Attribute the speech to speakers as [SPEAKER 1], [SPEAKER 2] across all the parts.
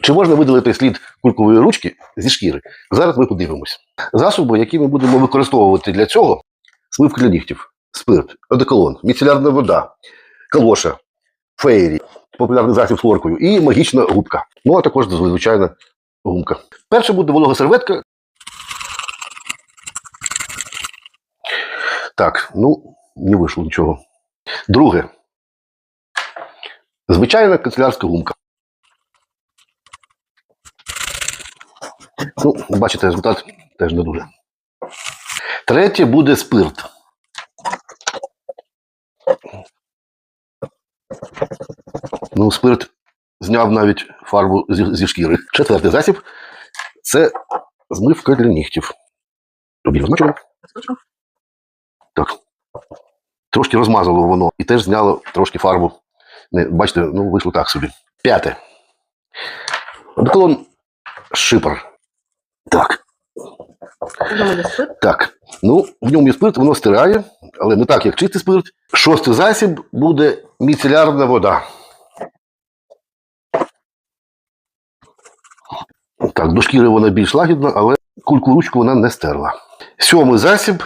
[SPEAKER 1] Чи можна видалити слід кулькової ручки зі шкіри? Зараз ми подивимось. Засоби, які ми будемо використовувати для цього: смивка для нігтів, спирт, одеколон, міцелярна вода, калоша, фейрі, популярний засіб з хлоркою і магічна губка. Ну, а також звичайна гумка. Перше буде волога серветка. Так, ну, не вийшло нічого. Друге. Звичайна канцелярська гумка. Ну, бачите, результат теж не дуже. Третє буде спирт. Ну, спирт зняв навіть фарбу зі, зі шкіри. Четвертий засіб це змивка для нігтів. Тобі? Так. Трошки розмазало воно і теж зняло трошки фарбу. Не, бачите, ну вийшло так собі. П'яте. Одеколон шипер. Так. Так, ну в ньому є спирт, воно стирає, але не так, як чистий спирт. Шостий засіб буде міцелярна вода. Так, до шкіри вона більш лагідна, але кульку ручку вона не стерла. Сьомий засіб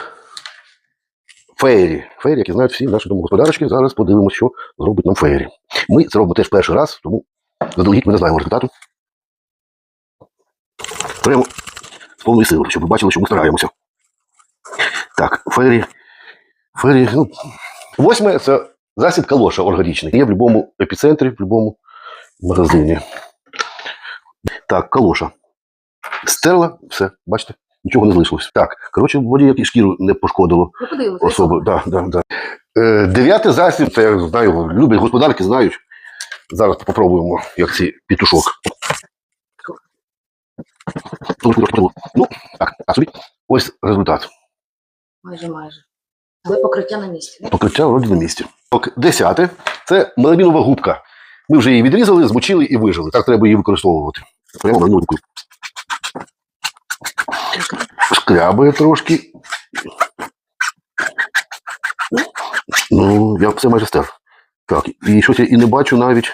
[SPEAKER 1] фейрі. Фейрі, які знають всі наші домогосподарочки. Зараз подивимося, що зробить нам фейрі. Ми це робимо теж перший раз, тому заздалегідь ми не знаємо результату. Треба з повної сили, щоб ви бачили, що ми стараємося. Так, фері. Фері. Ну. Восьме це засіб калоша органічний. Є в будь-якому епіцентрі, в будь-якому магазині. Так, калоша. Стерла, все, бачите, нічого не залишилось. Так, коротше, воді як і шкіру не пошкодило
[SPEAKER 2] Ну,
[SPEAKER 1] особи. Да, да, да. Е, дев'ятий засіб, це я знаю, люблять господарки, знають. Зараз попробуємо, як цей пітушок. Ну, так, а собі ось результат.
[SPEAKER 2] Майже, майже. Але покриття на місці.
[SPEAKER 1] Покриття вроді на місці. Ок, Десяте це меламінова губка. Ми вже її відрізали, змочили і вижили. Так треба її використовувати. Прямо меламінову губку. Шкрябає трошки. Ну, я все майже стер. Так, і щось я і не бачу навіть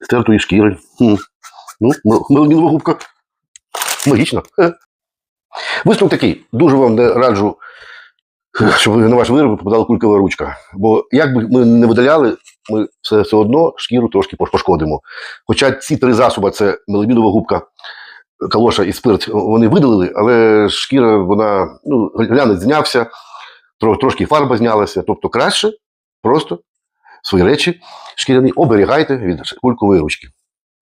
[SPEAKER 1] стертої шкіри. Хм. Ну, меламінова губка. Магічна. Е. Висновок такий. Дуже вам не раджу щоб на ваш вироб попадала кулькова ручка. Бо як би ми не видаляли, ми все, все одно шкіру трошки пошкодимо. Хоча ці три засоби це меламінова губка, калоша і спирт, вони видалили, але шкіра, вона, ну, глянець знявся, трошки фарба знялася. Тобто краще просто свої речі шкіряні оберігайте від кулькової ручки.